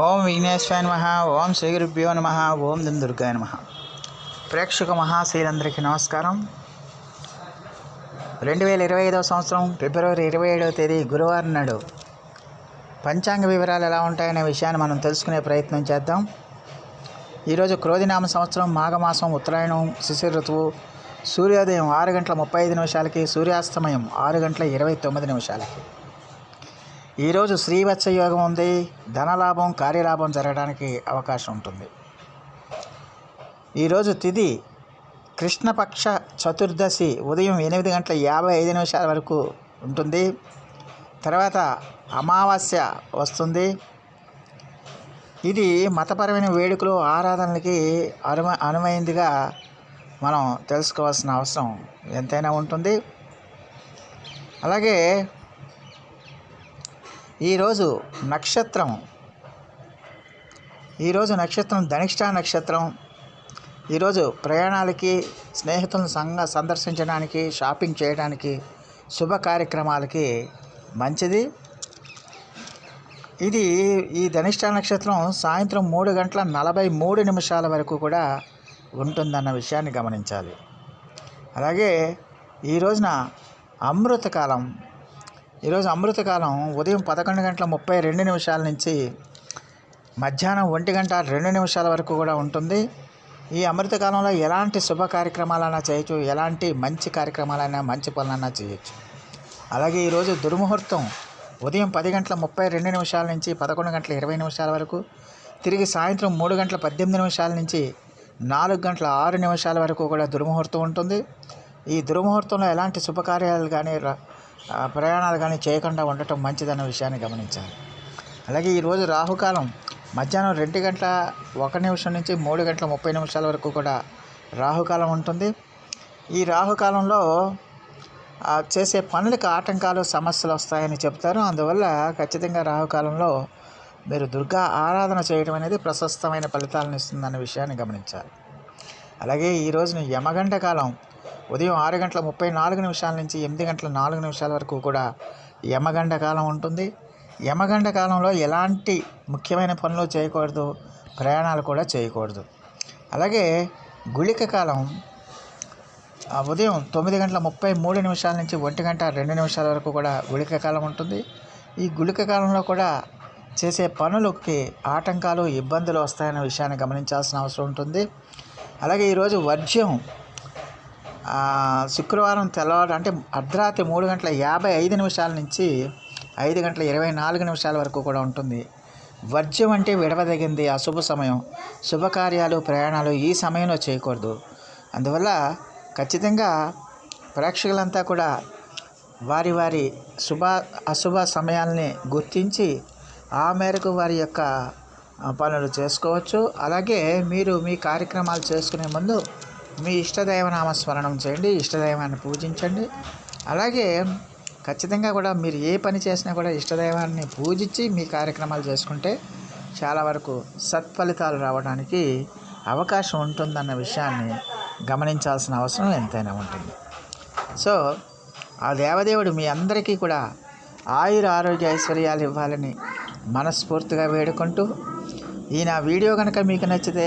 ఓం విఘ్నేశ్వరాయ నమ ఓం శ్రీ గురుభ్యో నమ ఓం దిం దుర్గాయ నమ. ప్రేక్షక మహాశీలందరికీ నమస్కారం. రెండు వేల ఇరవై ఐదవ సంవత్సరం ఫిబ్రవరి ఇరవై ఏడవ తేదీ గురువారం నాడు పంచాంగ వివరాలు ఎలా ఉంటాయనే విషయాన్ని మనం తెలుసుకునే ప్రయత్నం చేద్దాం. ఈరోజు క్రోధినామ సంవత్సరం మాఘమాసం ఉత్తరాయణం శిశిర ఋతువు సూర్యోదయం ఆరు గంటల ముప్పై ఐదు నిమిషాలకి సూర్యాస్తమయం ఆరు గంటల ఇరవై తొమ్మిది నిమిషాలకి. ఈరోజు శ్రీవత్స యోగం ఉంది. ధనలాభం కార్యలాభం జరగడానికి అవకాశం ఉంటుంది. ఈరోజు తిది కృష్ణపక్ష చతుర్దశి ఉదయం ఎనిమిది గంటల యాభై ఐదు నిమిషాల వరకు ఉంటుంది. తర్వాత అమావాస్య వస్తుంది. ఇది మతపరమైన వేడుకలు ఆరాధనలకి అనుమ అనుమైందిగా మనం తెలుసుకోవాల్సిన అవసరం ఎంతైనా ఉంటుంది. అలాగే ఈరోజు నక్షత్రం. ఈరోజు నక్షత్రం ధనిష్ట నక్షత్రం. ఈరోజు ప్రయాణాలకి స్నేహితులను సంగ సందర్శించడానికి షాపింగ్ చేయడానికి శుభ కార్యక్రమాలకి మంచిది. ఇది ఈ ధనిష్ట నక్షత్రం సాయంత్రం మూడు గంటల నలభై మూడు నిమిషాల వరకు కూడా ఉంటుందన్న విషయాన్ని గమనించాలి. అలాగే ఈ రోజున అమృతకాలం ఈరోజు అమృతకాలం ఉదయం పదకొండు గంటల ముప్పై రెండు నిమిషాల నుంచి మధ్యాహ్నం ఒంటి గంట రెండు నిమిషాల వరకు కూడా ఉంటుంది. ఈ అమృతకాలంలో ఎలాంటి శుభ కార్యక్రమాలైనా చేయొచ్చు ఎలాంటి మంచి కార్యక్రమాలైనా మంచి పనులైనా చేయొచ్చు. అలాగే ఈరోజు దుర్ముహూర్తం ఉదయం పది గంటల ముప్పై రెండు నిమిషాల నుంచి పదకొండు గంటల ఇరవై నిమిషాల వరకు తిరిగి సాయంత్రం మూడు గంటల పద్దెనిమిది నిమిషాల నుంచి నాలుగు గంటల ఆరు నిమిషాల వరకు కూడా దుర్ముహూర్తం ఉంటుంది. ఈ దుర్ముహూర్తంలో ఎలాంటి శుభకార్యాలు కానీ ప్రయాణాలు కానీ చేయకుండా ఉండటం మంచిదన్న విషయాన్ని గమనించాలి. అలాగే ఈరోజు రాహుకాలం మధ్యాహ్నం రెండు గంటల ఒక నిమిషం నుంచి మూడు గంటల ముప్పై నిమిషాల వరకు కూడా రాహుకాలం ఉంటుంది. ఈ రాహుకాలంలో చేసే పనులకు ఆటంకాలు సమస్యలు వస్తాయని చెప్తారు. అందువల్ల ఖచ్చితంగా రాహుకాలంలో మీరు దుర్గా ఆరాధన చేయడం అనేది ప్రశస్తమైన ఫలితాలను ఇస్తుందన్న విషయాన్ని గమనించాలి. అలాగే ఈ రోజున యమగంట కాలం ఉదయం ఆరు గంటల ముప్పై నాలుగు నిమిషాల నుంచి ఎనిమిది గంటల నాలుగు నిమిషాల వరకు కూడా యమగండ కాలం ఉంటుంది. యమగండ కాలంలో ఎలాంటి ముఖ్యమైన పనులు చేయకూడదు ప్రయాణాలు కూడా చేయకూడదు. అలాగే గుళిక కాలం ఉదయం తొమ్మిది గంటల ముప్పై మూడు నిమిషాల నుంచి ఒంటి గంట రెండు నిమిషాల వరకు కూడా గుళిక కాలం ఉంటుంది. ఈ గుళిక కాలంలో కూడా చేసే పనులకి ఆటంకాలు ఇబ్బందులు వస్తాయన్న విషయాన్ని గమనించాల్సిన అవసరం ఉంటుంది. అలాగే ఈరోజు వర్జ్యం శుక్రవారం తెల్లవారు అంటే అర్ధరాత్రి మూడు గంటల యాభై ఐదు నిమిషాల నుంచి ఐదు గంటల ఇరవై నాలుగు నిమిషాల వరకు కూడా ఉంటుంది. వర్జ్యం అంటే విడవదగింది అశుభ సమయం. శుభకార్యాలు ప్రయాణాలు ఈ సమయంలో చేయకూడదు. అందువల్ల ఖచ్చితంగా ప్రేక్షకులంతా కూడా వారి వారి శుభ అశుభ సమయాల్ని గుర్తించి ఆ మేరకు వారి యొక్క పనులు చేసుకోవచ్చు. అలాగే మీరు మీ కార్యక్రమాలు చేసుకునే ముందు మీ ఇష్టదైవ నామస్మరణం చేయండి ఇష్టదైవాన్ని పూజించండి. అలాగే ఖచ్చితంగా కూడా మీరు ఏ పని చేసినా కూడా ఇష్టదైవాన్ని పూజించి మీ కార్యక్రమాలు చేసుకుంటే చాలా వరకు సత్ఫలితాలు రావడానికి అవకాశం ఉంటుందన్న విషయాన్ని గమనించాల్సిన అవసరం ఎంతైనా ఉంటుంది. సో ఆ దేవదేవుడు మీ అందరికీ కూడా ఆయుర ఆరోగ్య ఐశ్వర్యాలు ఇవ్వాలని మనస్ఫూర్తిగా వేడుకుంటూ ఈ నా వీడియో కనుక మీకు నచ్చితే